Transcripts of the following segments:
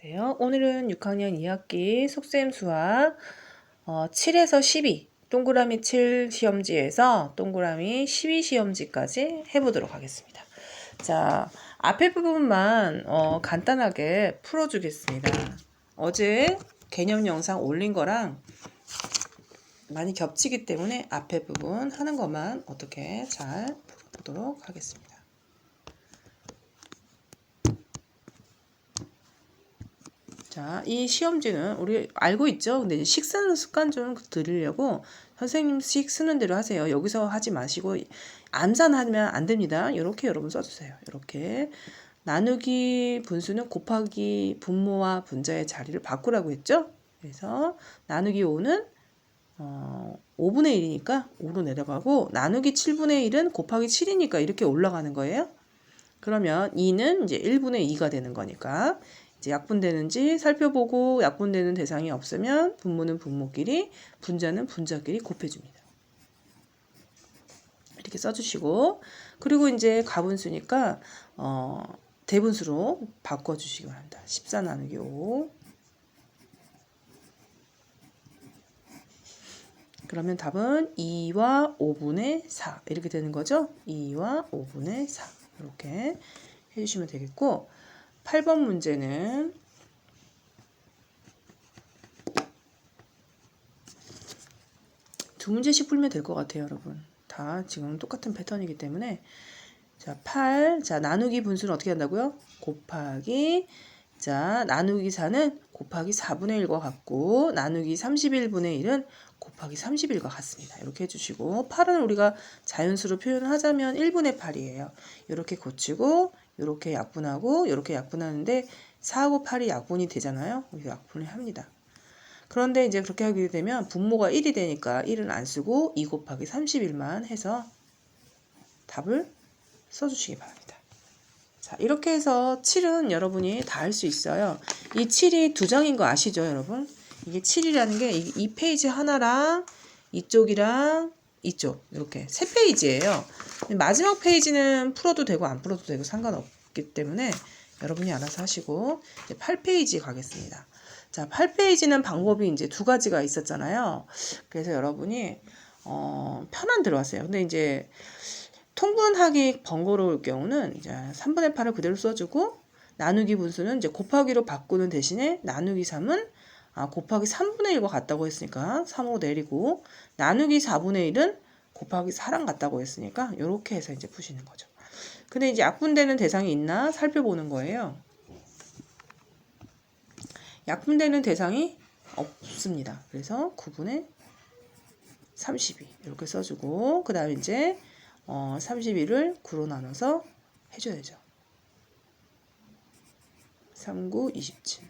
안녕하세요. 오늘은 6학년 2학기 속셈 수학 어, 7에서 12 동그라미 7 시험지에서 동그라미 12 시험지까지 해보도록 하겠습니다. 자, 앞에 부분만 어, 간단하게 풀어주겠습니다. 어제 개념 영상 올린 거랑 많이 겹치기 때문에 앞에 부분 하는 것만 어떻게 잘 풀어보도록 하겠습니다. 자, 이 시험지는 우리 알고 있죠? 근데 식사는 습관 좀 들으려고 선생님 식 쓰는 대로 하세요. 여기서 하지 마시고 암산하면 안 됩니다. 이렇게 여러분 써주세요. 이렇게 나누기 분수는 곱하기 분모와 분자의 자리를 바꾸라고 했죠? 그래서 나누기 5는 어, 5분의 1이니까 5로 내려가고 나누기 7분의 1은 곱하기 7이니까 이렇게 올라가는 거예요. 그러면 2는 이제 1분의 2가 되는 거니까 이제 약분되는지 살펴보고 약분되는 대상이 없으면 분모는 분모끼리, 분자는 분자끼리 곱해줍니다. 이렇게 써주시고 그리고 이제 가분수니까 어, 대분수로 바꿔주시기 바랍니다. 14 나누기 5 그러면 답은 2와 5분의 4 이렇게 되는 거죠. 2와 5분의 4 이렇게 해주시면 되겠고 8번 문제는 두 문제씩 풀면 될 것 같아요, 여러분. 다 지금 똑같은 패턴이기 때문에 자, 8. 자, 나누기 분수는 어떻게 한다고요? 곱하기 자, 나누기 4는 곱하기 4분의 1과 같고 나누기 31분의 1은 곱하기 31과 같습니다. 이렇게 해주시고 8은 우리가 자연수로 표현하자면 1분의 8이에요. 이렇게 고치고 이렇게 약분하고 이렇게 약분하는데 4하고 8이 약분이 되잖아요. 약분을 합니다. 그런데 이제 그렇게 하게 되면 분모가 1이 되니까 1은 안 쓰고 2 곱하기 31만 해서 답을 써주시기 바랍니다. 자, 이렇게 해서 7은 여러분이 다 할 수 있어요. 이 7이 두 장인 거 아시죠, 여러분? 이게 7이라는 게 이 페이지 하나랑 이쪽이랑 이쪽 이렇게 세 페이지예요. 마지막 페이지는 풀어도 되고 안 풀어도 되고 상관없 기 때문에 여러분이 알아서 하시고 이제 8페이지 가겠습니다. 자, 8페이지는 방법이 이제 두 가지가 있었잖아요. 그래서 여러분이 어, 편한 하세요. 근데 이제 통분하기 번거로울 경우는 이제 3분의 8을 그대로 써주고 나누기 분수는 이제 곱하기로 바꾸는 대신에 나누기 3은 아, 곱하기 3분의 1과 같다고 했으니까 3호 내리고 나누기 4분의 1은 곱하기 4랑 같다고 했으니까 이렇게 해서 이제 푸시는 거죠. 근데 이제 약분되는 대상이 있나 살펴보는 거예요. 약분되는 대상이 없습니다. 그래서 9분의 32 이렇게 써주고 그 다음에 이제 어, 31을 9로 나눠서 해줘야죠. 39, 27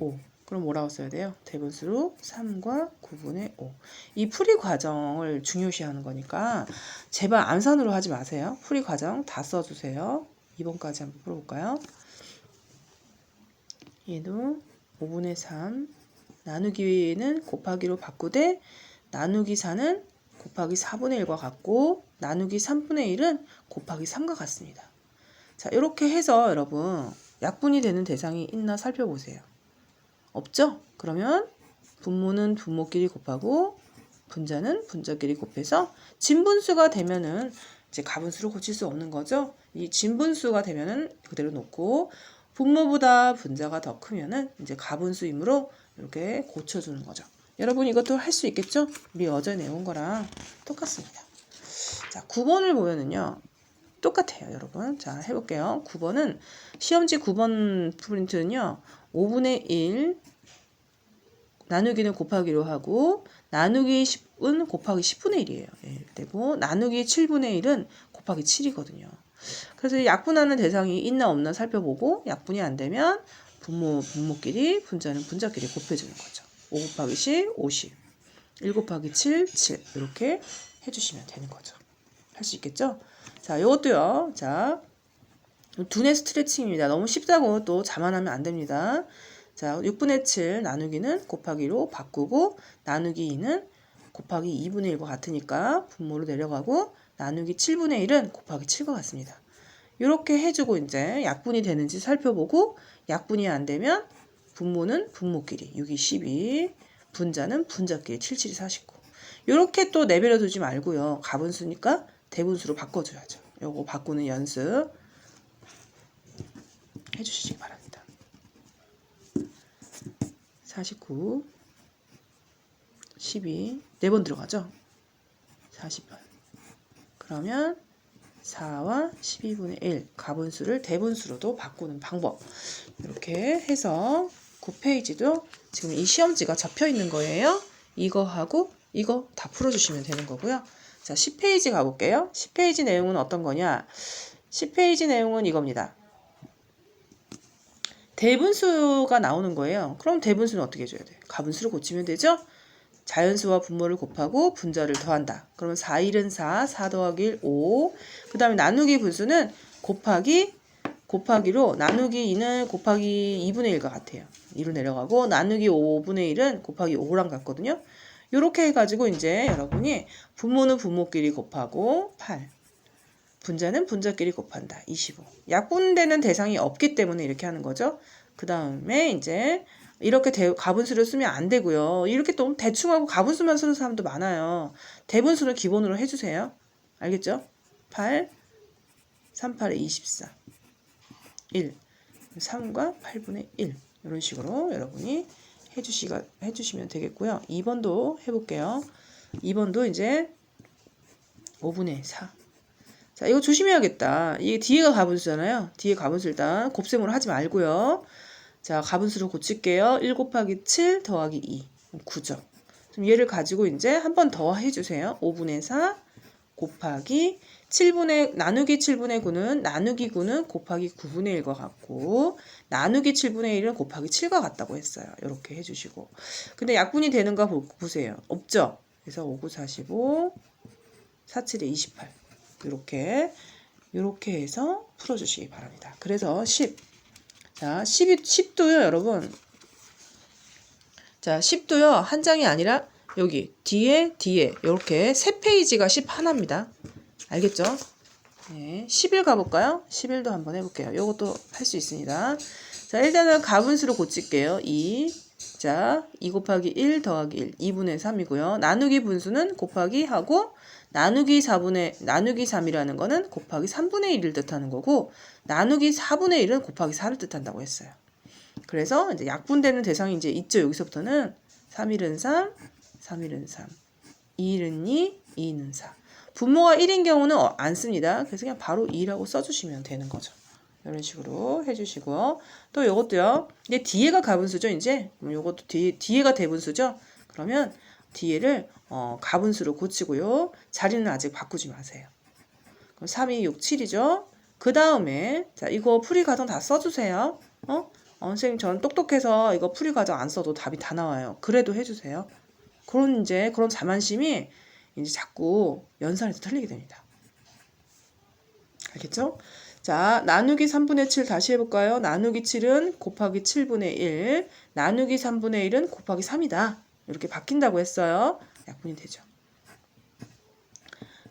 5. 그럼 뭐라고 써야 돼요? 대분수로 3과 9분의 5. 이 풀이 과정을 중요시하는 거니까 제발 암산으로 하지 마세요. 풀이 과정 다 써주세요. 2번까지 한번 풀어볼까요? 얘도 5분의 3 나누기는 곱하기로 바꾸되 나누기 4는 곱하기 4분의 1과 같고 나누기 3분의 1은 곱하기 3과 같습니다. 자 이렇게 해서 여러분 약분이 되는 대상이 있나 살펴보세요. 없죠? 그러면 분모는 분모끼리 곱하고 분자는 분자끼리 곱해서 진분수가 되면은 이제 가분수로 고칠 수 없는 거죠. 이 진분수가 되면은 그대로 놓고 분모보다 분자가 더 크면은 이제 가분수이므로 이렇게 고쳐주는 거죠. 여러분 이것도 할 수 있겠죠? 우리 어제 내온 거랑 똑같습니다. 자, 9번을 보면은요. 똑같아요, 여러분. 자, 해볼게요. 9번은 시험지 9번 프린트는요. 5분의 1 나누기는 곱하기로 하고 나누기 10은 곱하기 10분의 1이에요. 예, 되고 나누기 7분의 1은 곱하기 7이거든요. 그래서 약분하는 대상이 있나 없나 살펴보고 약분이 안 되면 분모 분모끼리 분자는 분자끼리 곱해주는 거죠. 5 곱하기 10, 50. 1 곱하기 7, 7. 이렇게 해주시면 되는 거죠. 할 수 있겠죠? 자, 이것도요. 자, 두뇌 스트레칭입니다. 너무 쉽다고 또 자만하면 안 됩니다. 자, 6분의 7 나누기는 곱하기로 바꾸고 나누기 2는 곱하기 2분의 1과 같으니까 분모로 내려가고 나누기 7분의 1은 곱하기 7과 같습니다. 이렇게 해주고 이제 약분이 되는지 살펴보고 약분이 안 되면 분모는 분모끼리 6이 12, 분자는 분자끼리 7, 7이 49. 이렇게 또 내버려 두지 말고요. 가분수니까 대분수로 바꿔줘야죠. 요거 바꾸는 연습 해주시기 바랍니다. 49, 12, 네 번 들어가죠? 40번. 그러면 4와 12분의 1 가분수를 대분수로도 바꾸는 방법 이렇게 해서 9페이지도 지금 이 시험지가 잡혀 있는 거예요. 이거 하고 이거 다 풀어주시면 되는 거고요. 자 10페이지 가볼게요. 10페이지 내용은 어떤 거냐 10페이지 내용은 이겁니다. 대분수가 나오는 거예요. 그럼 대분수는 어떻게 해줘야 돼? 가분수로 고치면 되죠? 자연수와 분모를 곱하고 분자를 더한다. 그러면 4, 1은 4, 4 더하기 1, 5. 그 다음에 나누기 분수는 곱하기, 곱하기로 나누기 2는 곱하기 2분의 1과 같아요. 2로 내려가고 나누기 5분의 1은 곱하기 5랑 같거든요. 이렇게 해가지고 이제 여러분이 분모는 분모끼리 곱하고 8. 분자는 분자끼리 곱한다. 25. 약분되는 대상이 없기 때문에 이렇게 하는 거죠. 그 다음에 이제 이렇게 대, 가분수를 쓰면 안 되고요. 이렇게 또 대충 하고 가분수만 쓰는 사람도 많아요. 대분수는 기본으로 해주세요. 알겠죠? 8, 3, 8에 24. 1. 3과 8분의 1. 이런 식으로 여러분이 해주시가, 해주시면 되겠고요. 2번도 해볼게요. 2번도 이제 5분의 4. 자, 이거 조심해야겠다. 이게 뒤에가 가분수잖아요. 뒤에 가분수 일단 곱셈으로 하지 말고요. 자, 가분수로 고칠게요. 1 곱하기 7 더하기 2. 9죠. 그럼 얘를 가지고 이제 한 번 더 해주세요. 5분의 4 곱하기 7분의, 나누기 7분의 9는, 나누기 9는 곱하기 9분의 1과 같고, 나누기 7분의 1은 곱하기 7과 같다고 했어요. 이렇게 해주시고. 근데 약분이 되는가 보, 보세요. 없죠? 그래서 5, 9, 45, 4, 7에 28. 이렇게, 이렇게 해서 풀어주시기 바랍니다. 그래서 10. 자, 10이, 10도요, 여러분. 자, 10도요, 한 장이 아니라 여기 뒤에, 뒤에, 이렇게 세 페이지가 10 하나입니다. 알겠죠? 네, 10일 가볼까요? 10일도 한번 해볼게요. 이것도 할 수 있습니다. 자, 일단은 가분수로 고칠게요. 2. 자, 2 곱하기 1 더하기 1. 2분의 3이고요. 나누기 분수는 곱하기 하고, 나누기 4분의, 나누기 3이라는 거는 곱하기 3분의 1을 뜻하는 거고, 나누기 4분의 1은 곱하기 4를 뜻한다고 했어요. 그래서 이제 약분되는 대상이 이제 있죠. 여기서부터는 3일은 3, 3일은 3, 2일은 2, 2는 4. 분모가 1인 경우는 어, 안 씁니다. 그래서 그냥 바로 2라고 써주시면 되는 거죠. 이런 식으로 해주시고요. 또 이것도요. 이제 뒤에가 가분수죠. 이제 이것도 뒤, 뒤에가 대분수죠. 그러면 뒤에를 어, 가분수로 고치고요. 자리는 아직 바꾸지 마세요. 그럼 3, 2, 6, 7이죠. 그 다음에 자 이거 풀이 과정 다 써주세요. 어? 어, 선생님 저는 똑똑해서 이거 풀이 과정 안 써도 답이 다 나와요. 그래도 해주세요. 그런 이제 그런 자만심이 이제 자꾸 연산에서 틀리게 됩니다. 알겠죠? 자, 나누기 3분의 7 다시 해볼까요? 나누기 7은 곱하기 7분의 1, 나누기 3분의 1은 곱하기 3이다. 이렇게 바뀐다고 했어요. 약분이 되죠.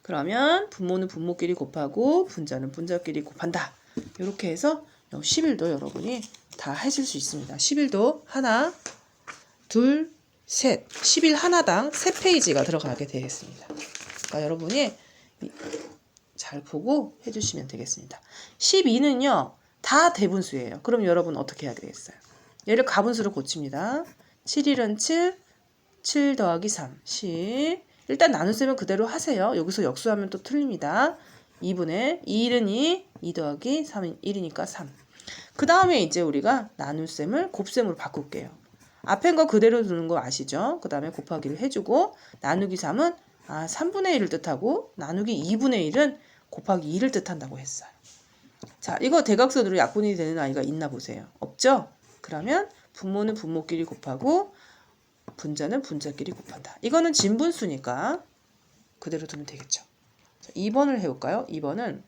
그러면 분모는 분모끼리 곱하고 분자는 분자끼리 곱한다. 이렇게 해서 10일도 여러분이 다 해줄 수 있습니다. 10일도 하나, 둘, 셋. 10일 하나당 3페이지가 들어가게 되겠습니다. 그러니까 여러분이 잘 보고 해주시면 되겠습니다. 12는요, 다 대분수예요. 그럼 여러분 어떻게 해야 되겠어요? 얘를 가분수로 고칩니다. 7일은 7, 7 더하기 3, 10. 일단 나눗셈은 그대로 하세요. 여기서 역수하면 또 틀립니다. 2분의 2일은 2, 2 더하기 3은 1이니까 3. 그 다음에 이제 우리가 나눗셈을 곱셈으로 바꿀게요. 앞엔 거 그대로 두는 거 아시죠? 그 다음에 곱하기를 해주고 나누기 3은 아 3분의 1을 뜻하고 나누기 2분의 1은 곱하기 2를 뜻한다고 했어요. 자 이거 대각선으로 약분이 되는 아이가 있나 보세요. 없죠? 그러면 분모는 분모끼리 곱하고 분자는 분자끼리 곱한다. 이거는 진분수니까 그대로 두면 되겠죠. 자, 2번을 해볼까요? 2번은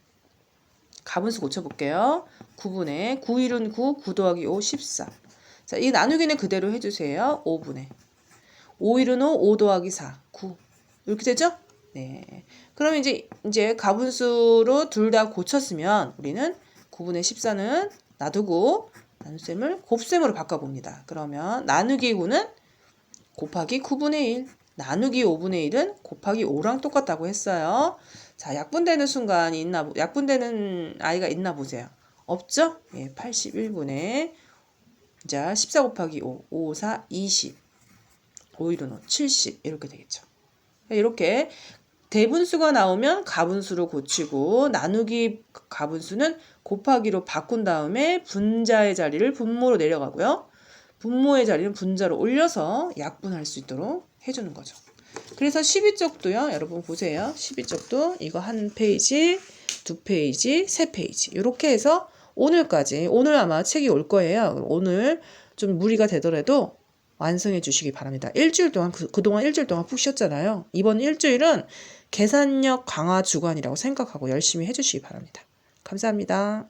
가분수 고쳐볼게요. 9분의 9, 1은 9, 9 더하기 5, 14. 자, 이 나누기는 그대로 해주세요. 5분의 5, 1은 5, 5 더하기 4, 9. 이렇게 되죠? 네. 그럼 이제 이제 가분수로 둘 다 고쳤으면 우리는 9분의 14는 놔두고 나눗셈을 곱셈으로 바꿔봅니다. 그러면 나누기 9는 곱하기 9분의 1, 나누기 5분의 1은 곱하기 5랑 똑같다고 했어요. 자, 약분되는 순간이 있나, 보- 약분되는 아이가 있나 보세요. 없죠? 예, 81분의 자, 14 곱하기 5, 5, 4, 20. 5, 1은 5, 70 이렇게 되겠죠. 이렇게 대분수가 나오면 가분수로 고치고 나누기 가분수는 곱하기로 바꾼 다음에 분자의 자리를 분모로 내려가고요. 분모의 자리는 분자로 올려서 약분할 수 있도록 해주는 거죠. 그래서 12쪽도요. 여러분 보세요. 12쪽도 이거 한 페이지, 두 페이지, 세 페이지 이렇게 해서 오늘까지 오늘 아마 책이 올 거예요. 오늘 좀 무리가 되더라도 완성해 주시기 바랍니다. 일주일 동안 그, 그동안 일주일 동안 푹 쉬었잖아요. 이번 일주일은 계산력 강화 주간이라고 생각하고 열심히 해 주시기 바랍니다. 감사합니다.